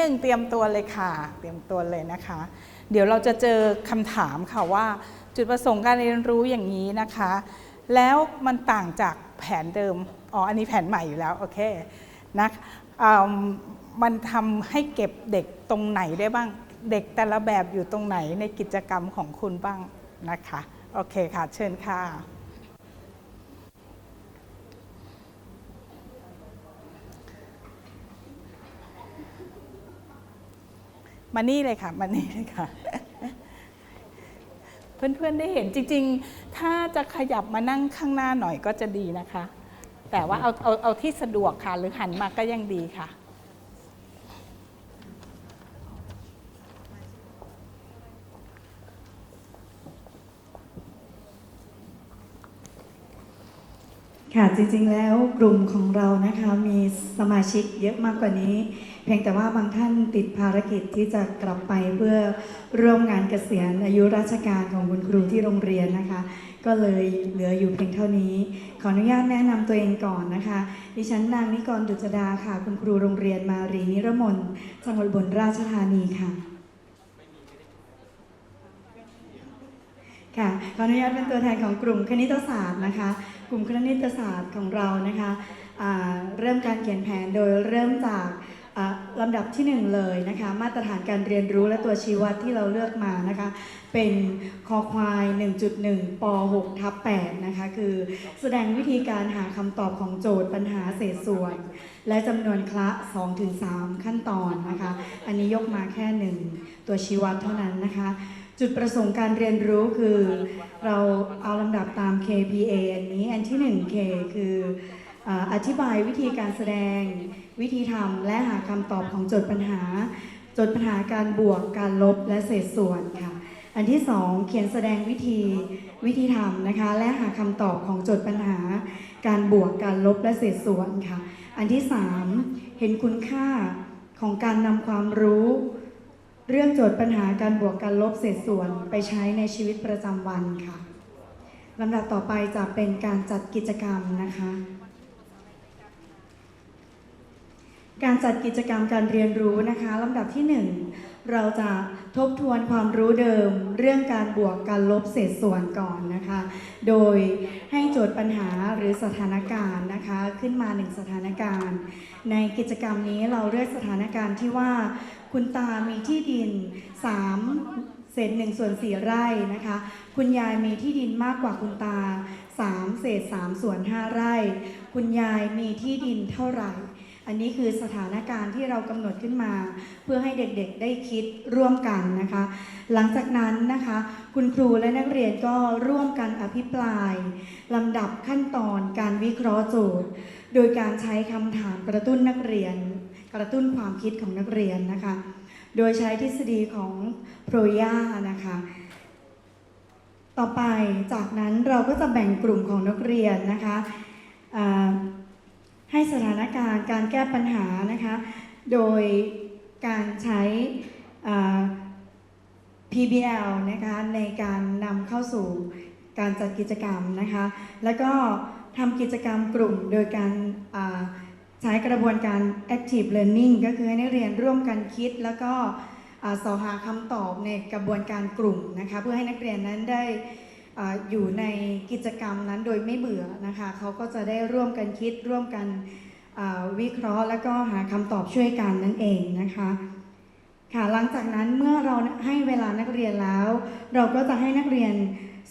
นึงเตรียมตัวเลยค่ะ เตรียมตัวเลยนะคะ เดี๋ยวเราจะเจอคำถามค่ะว่า จุดประสงค์การเรียนรู้อย่างนี้นะคะ แล้วมันต่างจากแผนเดิมอ๋ออันนี้แผนใหม่อยู่แล้วโอเคนะอ่ามันทำให้เก็บเด็กตรงไหนได้บ้าง เด็กแต่ละแบบอยู่ตรงไหนในกิจกรรมของคุณบ้างนะคะ โอเคค่ะ เชิญค่ะ มานี่เลยค่ะมานี่เลยค่ะ เพื่อนๆได้เห็นจริง ๆ ถ้าจะขยับมานั่งข้างหน้าหน่อยก็จะดีนะคะ แต่ว่าเอาเอาเอาที่สะดวกค่ะ หรือหันมาก็ยังดีค่ะ ค่ะจริงๆแล้วกลุ่มของเรานะคะมีสมาชิกเยอะมากกว่านี้ เพียงแต่ว่าบางท่านติดภารกิจที่จะกลับไปเพื่อร่วมงานเกษียณอายุราชการของคุณครูที่โรงเรียนนะคะ ก็เลยเหลืออยู่เพียงเท่านี้ ขออนุญาตแนะนำตัวเองก่อนนะคะ ดิฉันนางนิกรดุจดาค่ะ คุณครูโรงเรียนมารีนิรมนจังหวัดอุบลราชธานีค่ะ ค่ะขออนุญาตเป็นตัวแทนของกลุ่มคณิตศาสตร์นะคะ กลุ่มคณิตศาสตร์ของเรานะคะเริ่มการเขียนแผนโดยเริ่มจากลำดับที่หนึ่งเลยนะคะ มาตรฐานการเรียนรู้และตัวชี้วัดที่เราเลือกมานะคะ เป็นคอควาย 1.1ป6ทับ8นะคะ คือแสดงวิธีการหาคำตอบของโจทย์ปัญหาเศษส่วน และจำนวนคละ 2-3 ขั้นตอนนะคะ อันนี้ยกมาแค่หนึ่งตัวชี้วัดเท่านั้นนะคะ จุดประสงค์การเรียนรู้คือเราเอาลำดับตาม KPA อันนี้อันที่ 1K คืออธิบายวิธีการแสดง วิธีทำและหาคำตอบของโจทย์ปัญหาโจทย์ปัญหาการบวกการลบและเศษส่วนค่ะ อันที่ 2 เขียนแสดงวิธีวิธีทำนะคะ และหาคำตอบของโจทย์ปัญหา การบวกการลบและเศษส่วนค่ะ อันที่ 3 เห็นคุณค่าของการนำความรู้ เรื่องโจทย์ปัญหาการบวกการลบเศษส่วนไปใช้ในชีวิตประจำวันค่ะลำดับต่อไปจะเป็นการจัดกิจกรรมนะคะ การจัดกิจกรรมการเรียนรู้นะคะลำดับที่ 1 เราจะทบทวนความรู้เดิมเรื่องการบวกการลบเศษส่วนก่อนนะคะ โดยให้โจทย์ปัญหาหรือสถานการณ์นะคะ ขึ้นมาหนึ่งสถานการณ์ ในกิจกรรมนี้เราเลือกสถานการณ์ที่ว่า คุณตามีที่ดิน 3 เศษ1ส่วน4ไร่นะคะ คุณยายมีที่ดินมากกว่าคุณตา 3 เศษ3ส่วน5ไร่ คุณยายมีที่ดินเท่าไหร่ อันนี้คือสถานการณ์ที่เรากำหนดขึ้นมา เพื่อให้เด็กๆได้คิดร่วมกันนะคะ หลังจากนั้นนะคะ คุณครูและนักเรียนก็ร่วมกันอภิปรายลำดับขั้นตอนการวิเคราะห์โจทย์ โดยการใช้คำถามกระตุ้นนักเรียน กระตุ้นความคิดของนักเรียนนะคะ โดยใช้ทฤษฎีของโพรยานะคะต่อไปจากนั้นเราก็จะแบ่งกลุ่มของนักเรียนนะคะอ่า ให้สถานการณ์การแก้ปัญหานะคะโดยการใช้ PBL นะคะในการนำเข้าสู่การจัดกิจกรรมนะคะแล้วก็ทำกิจกรรมกลุ่มโดยการใช้กระบวนการ active learning ก็คือให้นักเรียนร่วมกันคิด แล้วก็สอหาคำตอบในกระบวนการกลุ่มนะคะเพื่อให้นักเรียนนั้นได้ อยู่ในกิจกรรมนั้นโดยไม่เบื่อนะคะเขาก็จะได้ร่วมกันคิดร่วมกันวิเคราะห์ แล้วก็หาคำตอบช่วยกันนั่นเองนะคะค่ะหลังจากนั้นเมื่อเราให้เวลานักเรียนแล้ว เราก็จะให้นักเรียน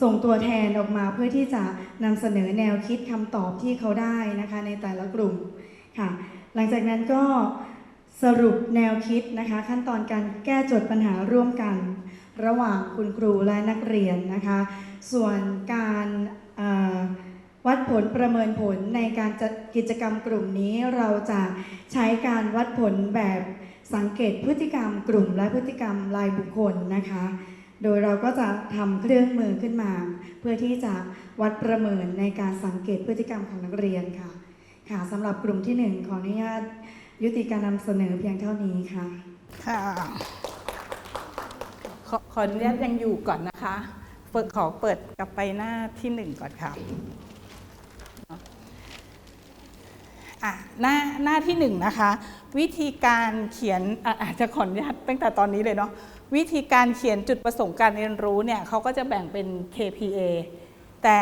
ส่งตัวแทนออกมาเพื่อที่จะนำเสนอแนวคิดคำตอบที่เขาได้นะคะในแต่ละกลุ่มค่ะหลังจากนั้นก็สรุปแนวคิดนะคะ ขั้นตอนการแก้โจทย์ปัญหาร่วมกัน ระหว่างคุณครูและนักเรียนนะคะ ส่วนการวัดผลประเมินผลในการจัดกิจกรรมกลุ่มนี้เราจะใช้การวัดผลแบบสังเกตพฤติกรรมกลุ่มและพฤติกรรมรายบุคคลนะคะ โดยเราก็จะทำเครื่องมือขึ้นมา เพื่อที่จะวัดประเมินในการสังเกตพฤติกรรมของนักเรียนค่ะ ค่ะสำหรับกลุ่มที่หนึ่งขออนุญาตยุติการนำเสนอเพียงเท่านี้ค่ะ ค่ะ ขออนุญาตยังอยู่ก่อนนะคะ เปิดขอเปิดกลับไปหน้าที่หนึ่งก่อนค่ะอะหน้าหน้าที่หนึ่งนะคะ วิธีการเขียนอะอาจจะขออนุญาตตั้งแต่ตอนนี้เลยเนาะวิธีการเขียนจุดประสงค์การเรียนรู้เนี่ยเขาก็จะแบ่งเป็น KPA แต่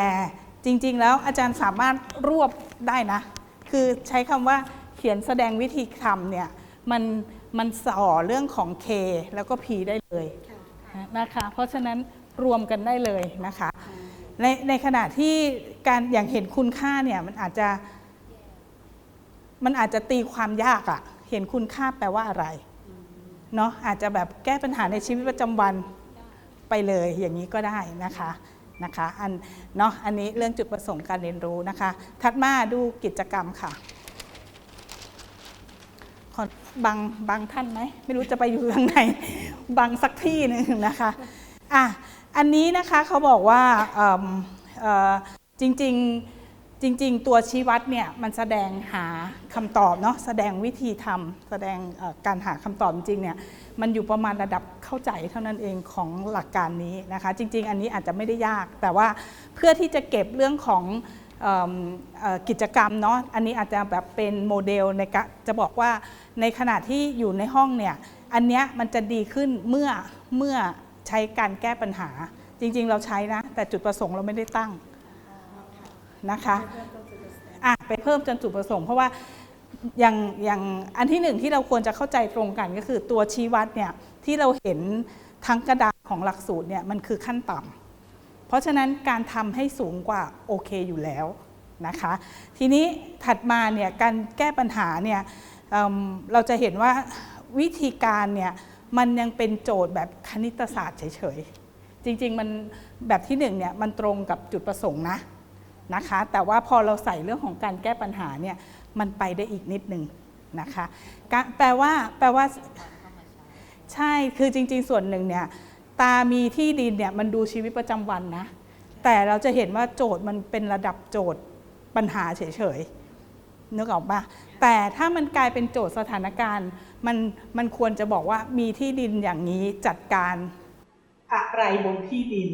จริงๆแล้วอาจารย์สามารถรวบได้นะ คือใช้คำว่าเขียนแสดงวิธีทำเนี่ยมันมันส่อเรื่องของ K แล้วก็ P ได้เลยนะคะ เพราะฉะนั้น รวมกันได้เลยนะคะ ในในขณะที่การอย่างเห็นคุณค่าเนี่ยมันอาจจะมันอาจจะตีความยากอะเห็นคุณค่าแปลว่าอะไรเนาะอาจจะแบบแก้ปัญหาในชีวิตประจำวันไปเลยอย่างนี้ก็ได้นะคะนะคะอันเนาะอันนี้เรื่องจุดประสงค์การเรียนรู้นะคะ ถัดมาดูกิจกรรมค่ะขอบางบางท่านไหมไม่รู้จะไปอยู่ทางไหนบางสักที่หนึ่งนะคะอะ อันนี้นะคะเขาบอกว่าจริงๆจริง ๆ ตัวชี้วัดเนี่ยมันแสดงหาคำตอบเนาะแสดงวิธีทำแสดงการหาคำตอบจริงๆเนี่ยมันอยู่ประมาณระดับเข้าใจเท่านั้นเองของหลักการนี้นะคะ จริง ๆ อันนี้อาจจะไม่ได้ยาก แต่ว่าเพื่อที่จะเก็บเรื่องของกิจกรรมเนาะอันนี้อาจจะแบบเป็นโมเดลในการจะบอกว่าในขณะที่อยู่ในห้องเนี่ยอันเนี้ยมันจะดีขึ้นเมื่อเมื่อ ใช้การแก้ปัญหา จริง ๆ เราใช้นะ แต่จุดประสงค์เราไม่ได้ตั้งนะคะอะไปเพิ่มจนจุดประสงค์ เพราะว่าอย่างอย่างอันที่หนึ่งที่เราควรจะเข้าใจตรงกันก็คือตัวชี้วัดเนี่ยที่เราเห็นทั้งกระดาษของหลักสูตรเนี่ยมันคือขั้นต่ำเพราะฉะนั้นการทำให้สูงกว่าโอเคอยู่แล้วนะคะทีนี้ถัดมาเนี่ยการแก้ปัญหาเนี่ยเเราจะเห็นว่าวิธีการเนี่ย มันยังเป็นโจทย์แบบคณิตศาสตร์เฉยๆ จริงๆมันแบบที่หนึ่งเนี่ยมันตรงกับจุดประสงค์นะนะคะ แต่ว่าพอเราใส่เรื่องของการแก้ปัญหาเนี่ยมันไปได้อีกนิดหนึ่งนะคะแปลว่าแปลว่าใช่คือจริง ๆ ส่วนหนึ่งเนี่ยตามีที่ดินเนี่ยมันดูชีวิตประจำวันนะ แต่เราจะเห็นว่าโจทย์มันเป็นระดับโจทย์ปัญหาเฉยๆนึกออกปะ แต่ถ้ามันกลายเป็นโจทย์สถานการณ์มันมันควรจะบอกว่ามีที่ดินอย่างนี้จัดการ อะไรบนที่ดิน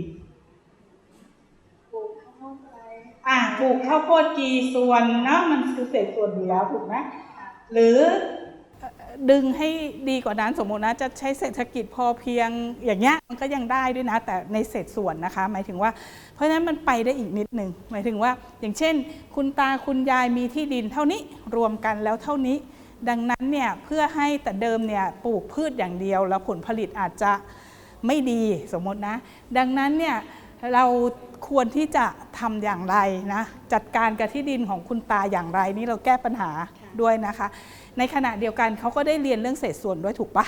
อะปลูกข้าวโพดกี่ส่วนเนาะมันคือเศษส่วนอยู่แล้วถูกไหมหรือ ดึงให้ดีกว่านั้นสมมตินะจะใช้เศรษฐกิจพอเพียงอย่างเงี้ยมันก็ยังได้ด้วยนะ แต่ในเศษส่วนนะคะ หมายถึงว่า เพราะฉะนั้นมันไปได้อีกนิดหนึ่งหมายถึงว่า อย่างเช่น คุณตาคุณยายมีที่ดินเท่านี้รวมกันแล้วเท่านี้ ดังนั้นเนี่ยเพื่อให้แต่เดิมเนี่ยปลูกพืชอย่างเดียว แล้วผลผลิตอาจจะไม่ดีสมมตินะ ดังนั้นเนี่ยเรา ควรที่จะทำอย่างไรนะ จัดการกับที่ดินของคุณตาอย่างไรนี่เราแก้ปัญหาด้วยนะคะ ในขณะเดียวกันเขาก็ได้เรียนเรื่องเศษส่วนด้วยถูกปะ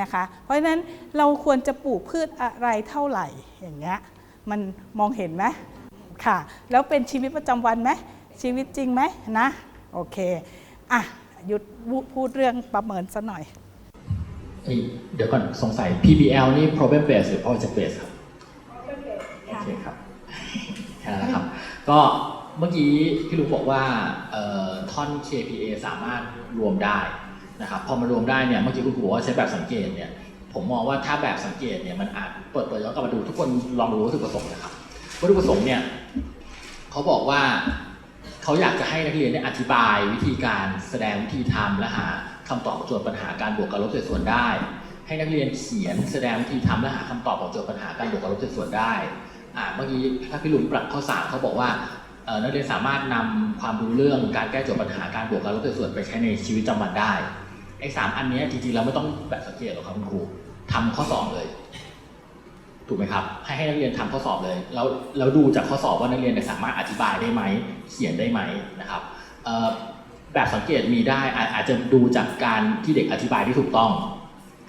นะคะ เพราะฉะนั้นเราควรจะปลูกพืชอะไรเท่าไหร่อย่างเงี้ยมันมองเห็นไหมค่ะ แล้วเป็นชีวิตประจำวันไหมชีวิตจริงไหมนะโอเคอะหยุดพูดเรื่องประเมินซะหน่อยเอ้ยเดี๋ยวก่อนสงสัย PBL นี่ problem based หรือ project based ครับ โอเคครับ แค่นั้นนะครับ ก็เมื่อกี้พี่ลูกบอกว่าท่อน KPA สามารถรวมได้นะครับพอมารวมได้เนี่ยเมื่อกี้คุณครูบอกว่าใช้แบบสังเกตเนี่ยผมมองว่าถ้าแบบสังเกตเนี่ยมันอาจเปิดเปิดย้อนกลับมาดูทุกคนลองดูวัตถุประสงค์นะครับวัตถุประสงค์เนี่ยเขาบอกว่าเขาอยากจะให้นักเรียนได้อธิบายวิธีการแสดงวิธีทำและหาคำตอบของโจทย์ปัญหาการบวกการลบเศษส่วนได้ ให้นักเรียนเขียนแสดงวิธีทำและหาคำตอบของโจทย์ปัญหาการบวกการลบเศษส่วนได้ เมื่อกี้ถ้าพี่ลุงปรับข้อสามเขาบอกว่านักเรียนสามารถนำความรู้เรื่องการแก้โจทย์ปัญหาการบวกการลบส่วนไปใช้ในชีวิตประจำวันได้ไอ้สามอันนี้จริงๆเราไม่ต้องแบบสังเกตหรอกครับคุณครูทำข้อสอบเลย ถูกไหมครับ ให้ให้นักเรียนทำข้อสอบเลยแล้วแล้วดูจากข้อสอบว่านักเรียนสามารถอธิบายได้ไหมเขียนได้ไหมนะครับแบบสังเกตมีได้อาจจะดูจากการที่เด็กอธิบายที่ถูกต้อง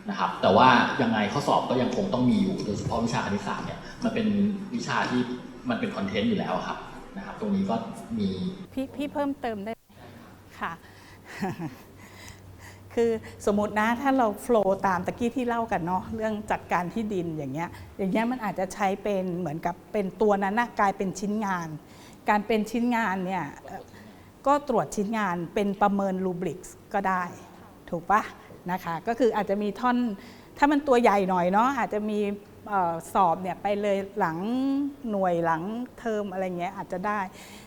นะครับ แต่ว่ายังไงข้อสอบก็ยังคงต้องมีอยู่โดยเฉพาะวิชาคณิตศาสตร์เนี่ยมันเป็นวิชาที่มันเป็นคอนเทนต์อยู่แล้วครับนะครับ ตรงนี้ก็มีพี่พี่เพิ่มเติมได้ไหมค่ะ คือสมมตินะถ้าเราโฟล์ตามตะกี้ที่เล่ากันเนาะเรื่องจัดการที่ดินอย่างเงี้ยอย่างเงี้ยมันอาจจะใช้เป็นเหมือนกับเป็นตัวนั้นนะกลายเป็นชิ้นงาน การเป็นชิ้นงานเนี่ยก็ตรวจชิ้นงานเป็นประเมินรูบริกก็ได้ ถูกปะ นะคะ ก็คืออาจจะมีท่อน ถ้ามันตัวใหญ่หน่อยเนาะอาจจะมีออสอบเนี่ยไปเลยหลังหน่วยหลังเทอมอะไรเงี้ยอาจจะได้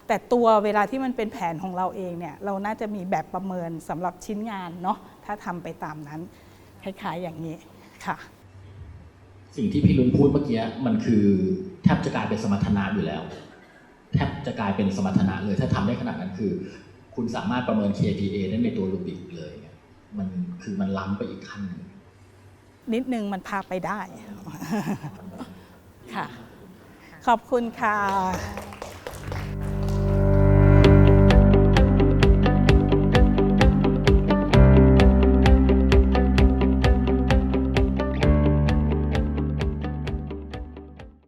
แต่ตัวเวลาที่มันเป็นแผนของเราเองเนี่ยเราน่าจะมีแบบประเมินสำหรับชิ้นงานเนาะถ้าทำไปตามนั้นคล้ายๆอย่างนี้ค่ะ สิ่งที่พี่ลุงพูดเมื่อกี้มันคือแทบจะกลายเป็นสมรรถนะอยู่แล้ว แทบจะกลายเป็นสมรรถนะเลยถ้าทำได้ขนาดนั้นคือ คุณสามารถประเมิน KPA ได้ในตัวรูบิกเลย มันคือมันล้ำไปอีกขั้นหนึ่งนิดนึงมันพาไปได้ ค่ะ ขอบคุณค่ะ